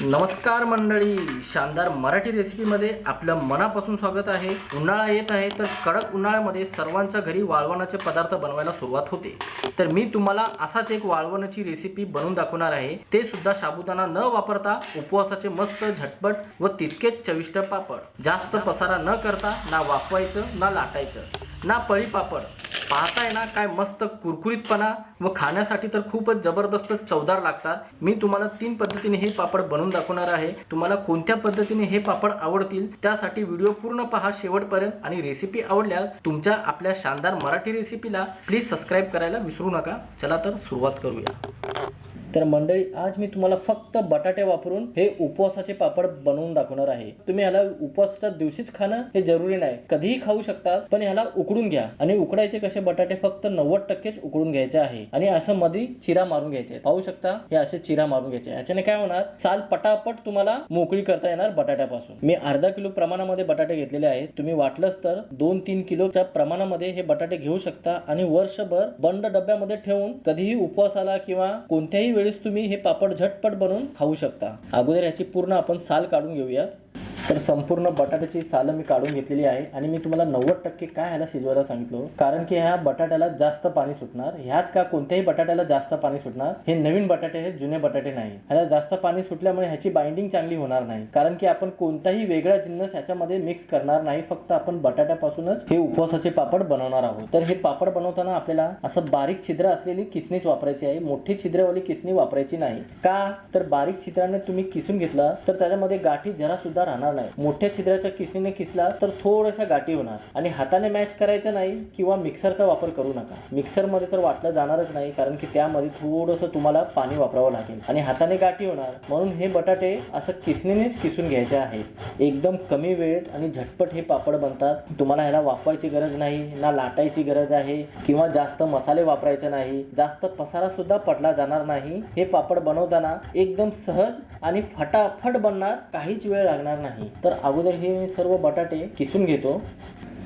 नमस्कार मंडळी शानदार मराठी रेसिपीमध्ये आपलं मनापासून स्वागत आहे. उन्हाळा येत आहे तर कडक उन्हाळ्यामध्ये सर्वांच्या घरी वाळवणाचे पदार्थ बनवायला सुरुवात होते. तर मी तुम्हाला असाच एक वाळवणाची रेसिपी बनवून दाखवणार आहे. ते सुद्धा साबुदाणा न वापरता उपवासाचे मस्त झटपट व तितकेच चविष्ट पापड. जास्त पसारा न करता ना वाफवायचं ना लाटायचं. ना पळी पापड. पाहताय ना काय मस्त कुरकुरीतपणा व खाण्यासाठी तर खूपच जबरदस्त चवदार लागतात. मी तुम्हाला तीन पद्धतीने हे पापड बनवून दाखवणार आहे. तुम्हाला कोणत्या पद्धतीने हे पापड आवडतील त्यासाठी व्हिडिओ पूर्ण पहा शेवटपर्यंत आणि रेसिपी आवडल्यास तुमच्या आपल्या शानदार मराठी रेसिपीला प्लीज सबस्क्राईब करायला विसरू नका. चला तर सुरुवात करूया. तर मंडळी आज मी तुम्हाला फक्त बटाटे वापरून हे उपवासाचे पापड बनवून दाखवणार आहे. तुम्ही ह्याला उपवासाच्या दिवशीच खाणं हे जरुरी नाही. कधीही खाऊ शकतात पण ह्याला उकडून घ्या. आणि उकडायचे कसे बटाटे फक्त नव्वद टक्केच उकडून घ्यायचे आहे. आणि असं मध्ये चिरा मारून घ्यायचे. पाहू शकता हे असे चिरा मारून घ्यायचे. याच्याने काय होणार? साल पटापट तुम्हाला मोकळी करता येणार बटाट्यापासून. मी अर्धा किलो प्रमाणामध्ये बटाटे घेतलेले आहेत. तुम्ही वाटलंच तर दोन तीन किलोच्या प्रमाणामध्ये हे बटाटे घेऊ शकता आणि वर्षभर बंद डब्यामध्ये ठेवून कधीही उपवासाला किंवा कोणत्याही वेळेस तुम्ही हे पापड झटपट बनवून खाऊ शकता. अगोदर याची पूर्ण आपण साल काढून घेऊयात. तर संपूर्ण बटाट्याची सालं मी काढून घेतलेली आहे आणि मी तुम्हाला नव्वद टक्के काय ह्याला शिजवायला सांगितलं? कारण की ह्या बटाट्याला जास्त पाणी सुटणार. ह्याच का कोणत्याही बटाट्याला जास्त पाणी सुटणार? हे नवीन बटाटे आहेत जुने बटाटे नाही. ह्याला जास्त पाणी सुटल्यामुळे ह्याची बाइंडिंग चांगली होणार नाही. कारण की आपण कोणताही वेगळा जिन्नस ह्याच्यामध्ये मिक्स करणार नाही फक्त आपण बटाट्यापासूनच हे उपवासाचे पापड बनवणार आहोत. तर हे पापड बनवताना आपल्याला असं बारीक छिद्र असलेली किसनीच वापरायची आहे. मोठी छिद्रवाली किसनी वापरायची नाही. का? तर बारीक छिद्राने तुम्ही किसून घेतला तर त्याच्यामध्ये गाठी जरा सुद्धा राहणार नाही. मोठ्या छिद्राच्या किसनीने किसला तर थोड्याशा गाठी होणार. आणि हाताने मॅश करायचं नाही किंवा मिक्सरचा वापर करू नका. मिक्सरमध्ये तर वाटलं जाणारच नाही कारण की त्यामध्ये थोडंसं तुम्हाला पाणी वापरावं लागेल. आणि हाताने गाठी होणार. म्हणून हे बटाटे असं किसणीनेच किसून घ्यायचे आहेत. एकदम कमी वेळेत आणि झटपट हे पापड बनतात. तुम्हाला ह्याला वाफवायची गरज नाही ना लाटायची गरज आहे किंवा जास्त मसाले वापरायचे नाही जास्त पसारा सुद्धा पडला जाणार नाही. हे पापड बनवताना एकदम सहज आणि फटाफट बनणार काहीच वेळ लागणार नाही. तर अगोदर हे मी सर्व बटाटे किसून घेतो.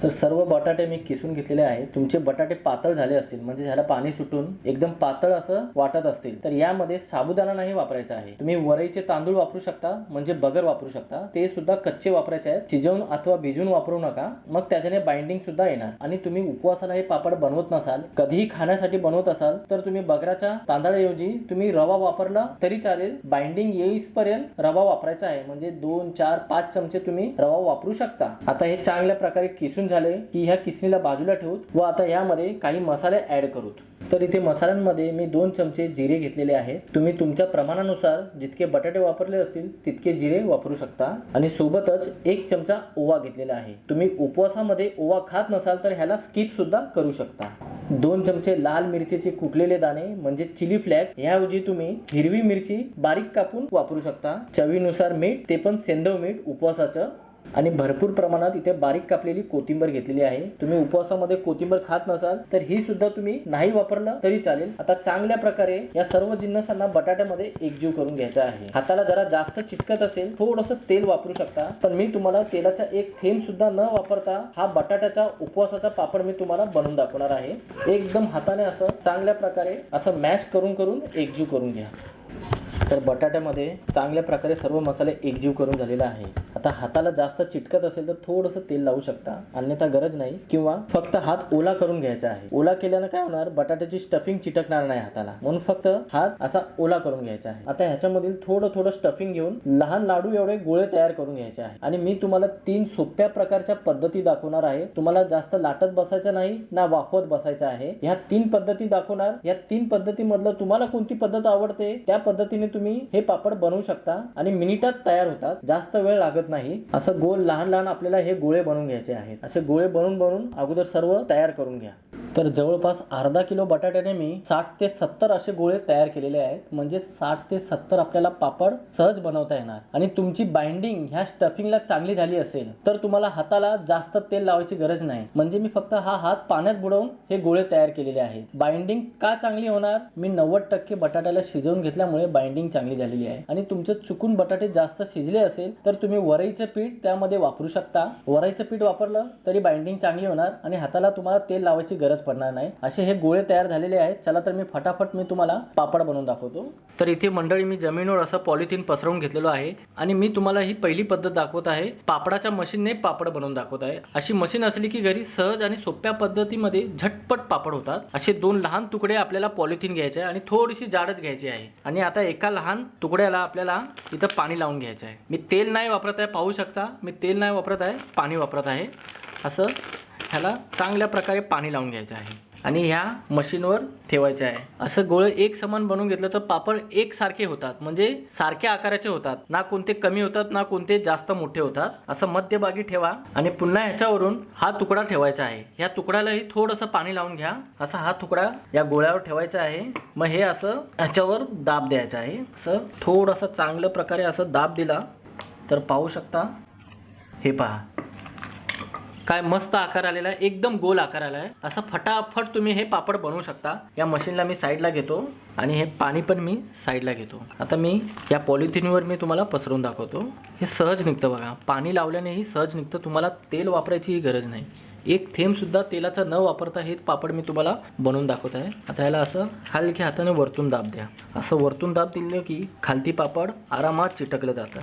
तर सर्व बटाटे मी किसून घेतलेले आहेत. तुमचे बटाटे पातळ झाले असतील. म्हणजे ह्याला पाणी सुटून एकदम पातळ असं वाटत असतील. तर यामध्ये साबुदाणा नाही वापरायचा आहे. तुम्ही वरईचे तांदूळ वापरू शकता म्हणजे बगर वापरू शकता. ते सुद्धा कच्चे वापरायचे आहेत. शिजवून अथवा भिजवून वापरू नका. मग त्याच्याने बाइंडिंग सुद्धा येणार. आणि तुम्ही उपवासाला हे पापड बनवत नसाल कधीही खाण्यासाठी बनवत असाल तर तुम्ही बगराच्या तांदळाऐवजी तुम्ही रवा वापरला तरी चालेल. बाइंडिंग येईपर्यंत रवा वापरायचा आहे. म्हणजे दोन चार पाच चमचे तुम्ही रवा वापरू शकता. आता हे चांगल्या प्रकारे किसून झाले की ह्या किसणीला बाजूला ठेवूत व आता ह्यामध्ये काही मसाले ऍड करूत. तर इथे मसाल्यांमध्ये मी दोन चमचे जिरे घेतलेले आहेत. तुम्ही तुमच्या प्रमाणानुसार जितके बटाटे वापरले असतील तितके जिरे वापरू शकता. आणि सोबतच एक चमचा ओवा घेतलेला आहे. तुम्ही उपवासामध्ये ओवा खात नसाल तर ह्याला स्किप सुद्धा करू शकता. दोन चमचे लाल मिरचीचे कुटलेले दाणे म्हणजे चिली फ्लॅक्स ह्याऐवजी तुम्ही हिरवी मिरची बारीक कापून वापरू शकता. चवीनुसार मीठ ते पण सेंधव मीठ उपवासाचं आणि भरपूर प्रमाणात इथे बारीक कापलेली कोथिंबर घेतलेली आहे. तुम्ही उपवासामध्ये कोथिंबर खात नसाल तर ही सुद्धा तुम्ही नाही वापरलं तरी चालेल. आता चांगल्या प्रकारे या सर्व जिन्नसांना बटाट्यामध्ये एकजीव करून घ्यायचा आहे. हाताला जरा जास्त चिटकत असेल थोडंसं तेल वापरू शकता. पण मी तुम्हाला तेलाचा एक थेंब सुद्धा न वापरता हा बटाट्याचा उपवासाचा पापड मी तुम्हाला बनवून दाखवणार आहे. एकदम हाताने असं चांगल्या प्रकारे असं मॅश करून करून एकजीव करून घ्या. तर बटाट्यामध्ये चांगल्या प्रकारे सर्व मसाले एकजीव करून झालेला आहे. आता हाताला जास्त चिटकत असेल तर थोडंसं तेल लावू शकता. अन्यथा गरज नाही. किंवा फक्त हात ओला करून घ्यायचा आहे. ओला केल्यानं काय होणार? बटाट्याची स्टफिंग चिटकणार नाही हाताला. म्हणून फक्त हात असा ओला करून घ्यायचा आहे. आता ह्याच्यामधील थोडं थोडं स्टफिंग घेऊन लहान लाडू एवढे गोळे तयार करून घ्यायचे आहे. आणि मी तुम्हाला तीन सोप्या प्रकारच्या पद्धती दाखवणार आहे. तुम्हाला जास्त लाटत बसायचं नाही ना वाफवत बसायचं आहे. ह्या तीन पद्धती दाखवणार. या तीन पद्धतीमधलं तुम्हाला कोणती पद्धत आवडते? त्या पद्धतीने तुम्ही हे पापड बनवू शकता आणि मिनिटात तयार होतात. जास्त वेळ लागत नाही. असं गोल लहान लहान आपल्याला हे गोळे बनवून घ्यायचे आहेत. असे गोळे बनवून बनवून अगोदर सर्व तयार करून घ्या. तर जवळपास अर्धा किलो बटाट्याने मी साठ ते सत्तर असे गोळे तयार केलेले आहेत. म्हणजे साठ ते सत्तर आपल्याला पापड सहज बनवता येणार. आणि तुमची बाइंडिंग ह्या स्टफिंगला चांगली झाली असेल तर तुम्हाला हाताला जास्त तेल लावायची गरज नाही. म्हणजे मी फक्त हा हात पाण्यात बुडवून हे गोळे तयार केलेले आहेत. बाइंडिंग का चांगली होणार? मी नव्वद टक्के बटाट्याला शिजवून घेतल्यामुळे बाइंडिंग चांगली झालेली आहे. आणि तुमचे चुकून बटाटे जास्त शिजले असेल तर तुम्ही वरईचं पीठ त्यामध्ये वापरू शकता. वरईचं पीठ वापरलं तरी बाइंडिंग चांगली होणार आणि हाताला तुम्हाला तेल लावायची गरज पडणार नाही. असे हे गोळे तयार झालेले आहेत. चला तर मी फटाफट मी तुम्हाला पापड बनवून दाखवतो. तर इथे मंडळी मी जमिनीवर असं पॉलिथिन पसरवून घेतलेलो आहे आणि मी तुम्हाला ही पहिली पद्धत दाखवत आहे. पापडाच्या मशीनने पापड बनवून दाखवत आहे. अशी मशीन असली की घरी सहज आणि सोप्या पद्धतीमध्ये झटपट पापड होतात. असे दोन लहान तुकडे आपल्याला पॉलिथिन घ्यायचे आहे आणि थोडीशी जाडच घ्यायची आहे. आणि आता एका लहान तुकड्याला आपल्याला इथं पाणी लावून घ्यायचं आहे. मी तेल नाही वापरत आहे पाहू शकता. मी तेल नाही वापरत आहे पाणी वापरत आहे. असं ह्याला चांगल्या प्रकारे पाणी लावून घ्यायचं आहे. आणि ह्या मशीनवर ठेवायचे आहे. असं गोळे एक समान बनवून घेतलं तर पापड एकसारखे होतात. म्हणजे सारख्या आकाराचे होतात. ना कोणते कमी होतात ना कोणते जास्त मोठे होतात. असं मध्यभागी ठेवा. आणि पुन्हा ह्याच्यावरून हा तुकडा ठेवायचा आहे. ह्या तुकड्यालाही थोडंसं पाणी लावून घ्या. असा हा तुकडा या गोळ्यावर ठेवायचा आहे. मग हे असं ह्याच्यावर दाब द्यायचा आहे. असं थोडंसं चांगल्या प्रकारे असं दाब दिला तर पाहू शकता. हे पहा. काय मस्त आकार आलेला आहे एकदम गोल आकार आला आहे असं फटाफट तुम्ही हे पापड बनवू शकता. या मशीनला मी साईडला घेतो आणि हे पाणी पण मी साईडला घेतो. आता मी या पॉलिथिनवर मी तुम्हाला पसरून दाखवतो. हे सहज निघतं बघा. पाणी लावल्यानेही सहज निघतं. तुम्हाला तेल वापरायचीही गरज नाही. एक थेंब सुद्धा तेलाचा न वापरता हेच पापड मी तुम्हाला बनवून दाखवत आहे. आता याला असं हलक्या हाताने वरतून दाब द्या. असं वरतून दाब दिलं की खालती पापड आरामात चिटकलं जातं.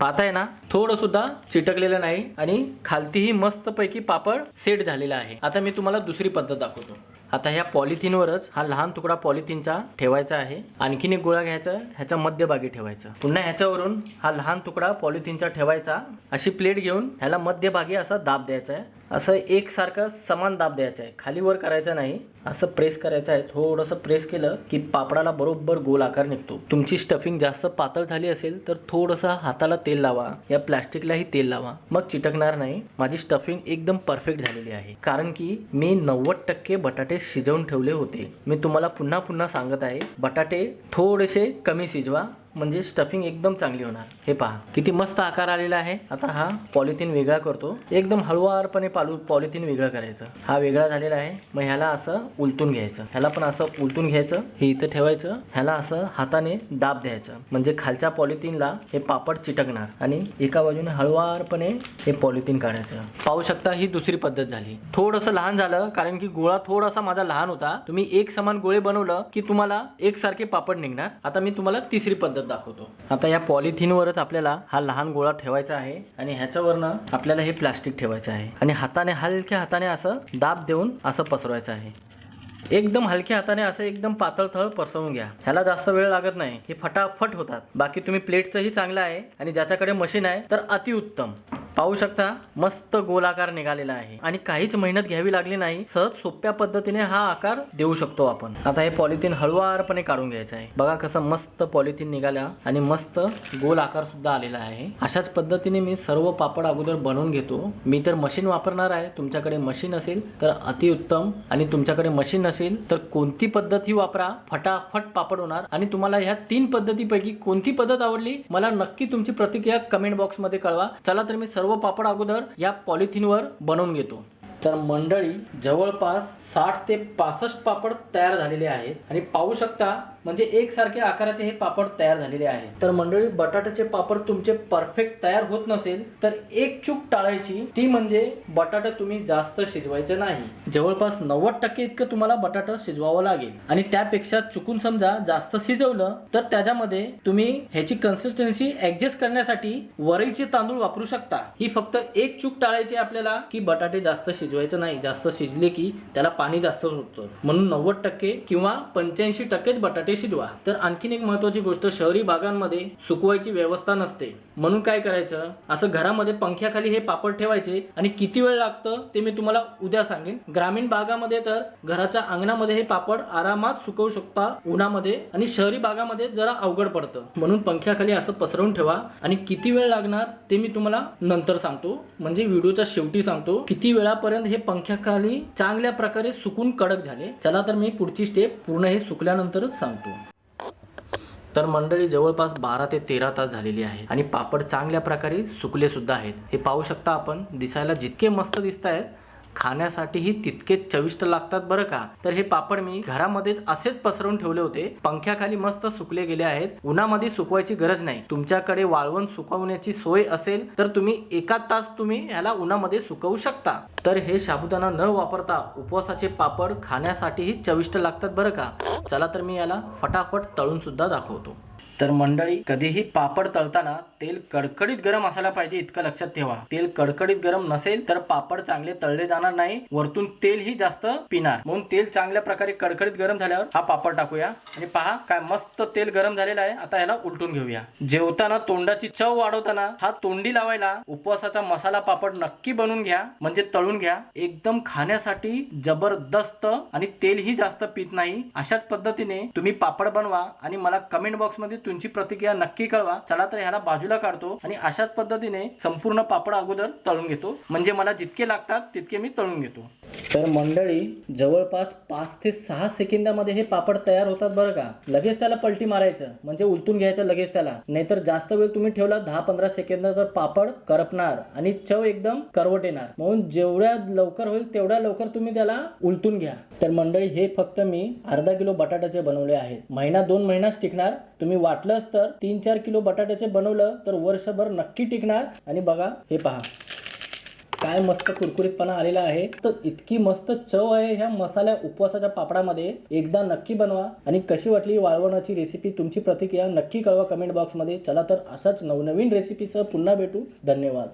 पाहताय ना थोडं सुद्धा चिटकलेलं नाही आणि खालतीही मस्तपैकी पापड सेट झालेला आहे. आता मी तुम्हाला दुसरी पद्धत दाखवतो. आता ह्या पॉलिथिनवरच हा लहान तुकडा पॉलिथिनचा ठेवायचा आहे. आणखीन एक गोळा घ्यायचा ह्याच्या मध्यभागी ठेवायचा. पुन्हा ह्याच्यावरून हा लहान तुकडा पॉलिथिनचा ठेवायचा. अशी प्लेट घेऊन ह्याला मध्यभागी असा दाब द्यायचा आहे. असं एकसारखं समान दाब द्यायचा आहे. खाली वर करायचा नाही. असं प्रेस करायचं आहे. थोडंसं प्रेस केलं की पापडाला बरोबर गोल आकार निघतो. तुमची स्टफिंग जास्त पातळ झाली असेल तर थोडंसं हाताला तेल लावा. या प्लास्टिकलाही तेल लावा. मग चिटकणार नाही. माझी स्टफिंग एकदम परफेक्ट झालेली आहे. कारण की मी नव्वद टक्के बटाटे शिजवून ठेवले होते. मी तुम्हाला पुन्हा पुन्हा सांगत आहे बटाटे थोडेसे कमी शिजवा. म्हणजे स्टफिंग एकदम चांगली होणार. हे पहा किती मस्त आकार आलेला आहे. आता हा पॉलिथिन वेगळा करतो. एकदम हळुवारपणे पालू पॉलिथिन वेगळं करायचं. हा वेगळा झालेला आहे. मग ह्याला असं उलटून घ्यायचं. ह्याला पण असं उलटून घ्यायचं. हे इथं ठेवायचं. ह्याला असं हाताने दाब द्यायचं. म्हणजे खालच्या पॉलिथिनला हे पापड चिटकणार आणि एका बाजूने हळुवारपणे हे पॉलिथिन काढायचं. पाहू शकता ही दुसरी पद्धत झाली. थोडंसं लहान झालं कारण की गोळा थोडासा माझा लहान होता. तुम्ही एक समान गोळे बनवलं की तुम्हाला एकसारखे पापड निघणार. आता मी तुम्हाला तिसरी पद्धत दाखवतो. आता या पॉलिथिनवरच आपल्याला हा लहान गोळा ठेवायचा आहे आणि ह्याच्यावरनं आपल्याला हे प्लास्टिक ठेवायचं आहे. आणि हाताने हलक्या हाताने असं दाब देऊन असं पसरवायचं आहे. एकदम हलक्या हाताने असं एकदम पातळ थळ पसरवून घ्या. ह्याला जास्त वेळ लागत नाही. हे फटाफट होतात. बाकी तुम्ही प्लेटचंही चांगलं आहे आणि ज्याच्याकडे मशीन आहे तर अतिउत्तम. पाहू शकता मस्त गोलाकार निघालेला आहे. आणि काहीच मेहनत घ्यावी लागली नाही. सहज सोप्या पद्धतीने हा आकार देऊ शकतो आपण. आता हे पॉलिथिन हळुवारपणे काढून घ्यायचं आहे. बघा कसं मस्त पॉलिथिन निघाला आणि मस्त गोल आकार सुद्धा आलेला आहे. अशाच पद्धतीने मी सर्व पापड अगोदर बनवून घेतो. मी तर मशीन वापरणार आहे. तुमच्याकडे मशीन असेल तर अतिउत्तम. आणि तुमच्याकडे मशीन नसेल तर कोणती पद्धत ही वापरा. फटाफट पापड होणार. आणि तुम्हाला ह्या तीन पद्धतीपैकी कोणती पद्धत आवडली मला नक्की तुमची प्रतिक्रिया कमेंट बॉक्समध्ये कळवा. चला तर मी सर्व पापड अगोदर या पॉलिथिनवर बनवून घेतो. तर मंडळी जवळपास साठ ते पासष्ट पापड तयार झालेले आहेत. आणि पाहू शकता म्हणजे एकसारख्या आकाराचे हे पापड तयार झालेले आहे तर मंडळी बटाट्याचे पापड तुमचे परफेक्ट तयार होत नसेल तर एक चूक टाळायची ती म्हणजे बटाटा तुम्ही जास्त शिजवायचं नाही. जवळपास नव्वद टक्के इतकं तुम्हाला बटाटा शिजवावं लागेल. आणि त्यापेक्षा चुकून समजा जास्त शिजवलं तर त्याच्यामध्ये तुम्ही ह्याची कन्सिस्टन्सी ऍडजस्ट करण्यासाठी वरईचे तांदूळ वापरू शकता. ही फक्त एक चूक टाळायची आपल्याला की बटाटे जास्त शिजवायचं नाही जास्त शिजले की त्याला पाणी जास्त सुटतं. म्हणून नव्वद टक्के किंवा पंच्याऐंशी टक्केच बटाटे शिजवा तर आणखीन एक महत्वाची गोष्ट शहरी भागांमध्ये सुकवायची व्यवस्था नसते. म्हणून काय करायचं? असं घरामध्ये पंख्याखाली हे पापड ठेवायचे आणि किती वेळ लागतं ते मी तुम्हाला उद्या सांगेन. ग्रामीण भागामध्ये तर घराच्या अंगणामध्ये हे पापड आरामात सुकवू शकता उन्हामध्ये आणि शहरी भागामध्ये जरा अवघड पडतं. म्हणून पंख्याखाली असं पसरवून ठेवा आणि किती वेळ लागणार ते मी तुम्हाला नंतर सांगतो. म्हणजे व्हिडिओच्या शेवटी सांगतो. किती वेळापर्यंत हे पंख्याखाली चांगल्या प्रकारे सुकून कडक झाले? चला तर मी पुढची स्टेप पूर्ण हे सुकल्यानंतरच सांगतो तर मंडळी जवळपास बारा ते तेरा तास झालेली आहे आणि पापड चांगल्या प्रकारे सुकले सुद्धा आहेत. हे पाहू शकता आपण दिसायला जितके मस्त दिसत आहेत खाण्यासाठीही तितकेच चविष्ट लागतात बरं का? तर हे पापड मी घरामध्ये असेच पसरवून ठेवले होते. पंख्याखाली मस्त सुकले गेले आहेत. उन्हामध्ये सुकवायची गरज नाही. तुमच्याकडे वाळवण सुकवण्याची सोय असेल तर तुम्ही एका तास तुम्ही ह्याला उन्हामध्ये सुकवू शकता. तर हे साबुदाणा न वापरता उपवासाचे पापड खाण्यासाठीही चविष्ट लागतात बरं का? चला तर मी याला फटाफट तळून सुद्धा दाखवतो. तर मंडळी कधीही पापड तळताना तेल कडकडीत गरम असायला पाहिजे इतकं लक्षात ठेवा. तेल कडकडीत गरम नसेल तर पापड चांगले तळले जाणार नाही. वरतून तेलही जास्त पिणार. म्हणून तेल चांगल्या प्रकारे कडकडीत गरम झाल्यावर हा पापड टाकूया. आणि पहा काय मस्त तेल गरम झालेलं आहे. आता याला उलटून घेऊया. जेवताना तोंडाची चव वाढवताना हा तोंडी लावायला उपवासाचा मसाला पापड नक्की बनवून घ्या. म्हणजे तळून घ्या. एकदम खाण्यासाठी जबरदस्त आणि तेलही जास्त पित नाही. अशाच पद्धतीने तुम्ही पापड बनवा आणि मला कमेंट बॉक्समध्ये तुमची प्रतिक्रिया नक्की कळवा. चला तर ह्याला बाजूला काढतो आणि अशाच पद्धतीने संपूर्ण पापड अगोदर तळून घेतो. म्हणजे मला जितके लागतात तितके मी तळून घेतो. तर मंडळी जवळपास पाच ते सहा सेकंदामध्ये हे पापड तयार होतात बरं का? लगेच त्याला पलटी मारायचं म्हणजे उलटून घ्यायचं लगेच त्याला. नाहीतर जास्त वेळ तुम्ही ठेवला दहा पंधरा सेकंद तर पापड करपणार आणि चव एकदम करवट येणार. म्हणून जेवढ्या लवकर होईल तेवढ्या लवकर तुम्ही त्याला उलटून घ्या. तर मंडळी हे फक्त मी अर्धा किलो बटाट्याचे बनवले आहेत. महिना दोन महिनाच टिकणार. तुम्ही वाटलंच तर तीन चार किलो बटाट्याचे बनवलं तर वर्षभर नक्की टिकणार. आणि बघा हे पहा. काय मस्त कुरकुरीतपणा आलेला आहे तर इतकी मस्त चव आहे ह्या मसाल्या उपवासाच्या पापडामध्ये. एकदा नक्की बनवा आणि कशी वाटली वाळवणाची रेसिपी तुमची प्रतिक्रिया नक्की कळवा कमेंट बॉक्समध्ये चला तर असाच नवनवीन रेसिपीसह पुन्हा भेटू. धन्यवाद.